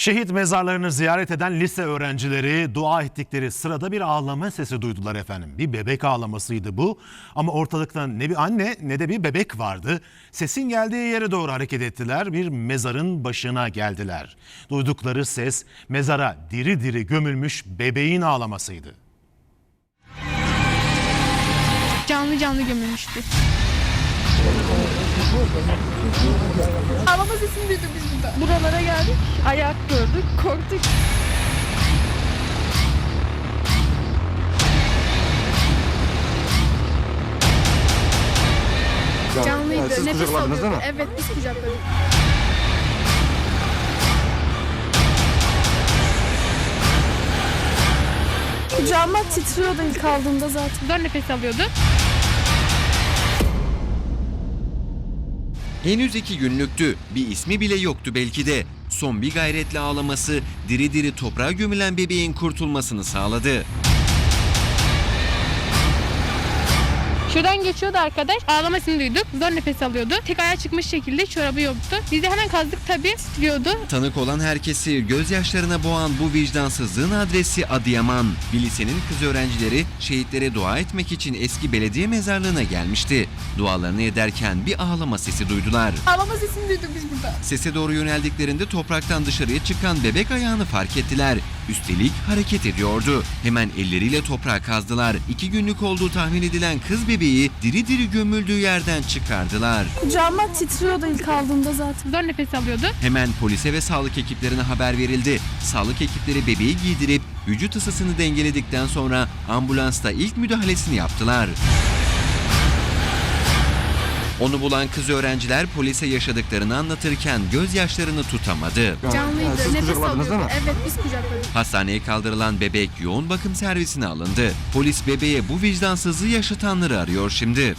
Şehit mezarlarını ziyaret eden lise öğrencileri dua ettikleri sırada bir ağlama sesi duydular efendim. Bir bebek ağlamasıydı bu ama ortalıkta ne bir anne ne de bir bebek vardı. Sesin geldiği yere doğru hareket ettiler bir mezarın başına geldiler. Duydukları ses mezara diri diri gömülmüş bebeğin ağlamasıydı. Canlı canlı gömülmüştü. Ağlama sesini duyduk biz burada. Buralara geldik, ayak gördük, korktuk. Canlıydı, siz nefes kucakladınız alıyordu. değil mi? Evet, biz kucakladık. Kucağıma titriyordu ilk aldığımda zaten. Zor nefes alıyordu. Henüz iki günlüktü. Bir ismi bile yoktu belki de. Son bir gayretle ağlaması diri diri toprağa gömülen bebeğin kurtulmasını sağladı. Şuradan geçiyordu arkadaş. Ağlamasını duyduk. Zor nefes alıyordu. Tek ayağa çıkmış şekilde çorabı yoktu. Biz de hemen kazdık tabii. Titriyordu. Tanık olan herkesi gözyaşlarına boğan bu vicdansızlığın adresi Adıyaman. Bir lisenin kız öğrencileri şehitlere dua etmek için eski belediye mezarlığına gelmişti. Dualarını ederken bir ağlama sesi duydular. Ağlama sesini duyduk biz burada. Sese doğru yöneldiklerinde topraktan dışarıya çıkan bebek ayağını fark ettiler. Üstelik hareket ediyordu. Hemen elleriyle toprağı kazdılar. İki günlük olduğu tahmin edilen kız bebeği diri diri gömüldüğü yerden çıkardılar. Kucağıma titriyordu ilk aldığımda zaten. Zor nefes alıyordu. Hemen polise ve sağlık ekiplerine haber verildi. Sağlık ekipleri bebeği giydirip vücut ısısını dengeledikten sonra ambulansta ilk müdahalesini yaptılar. Onu bulan kız öğrenciler polise yaşadıklarını anlatırken gözyaşlarını tutamadı. Canlıydı, siz nefes kucakladınız alıyordu. değil mi? Evet, biz kucakladık. Hastaneye kaldırılan bebek yoğun bakım servisine alındı. Polis bebeğe bu vicdansızlığı yaşatanları arıyor şimdi.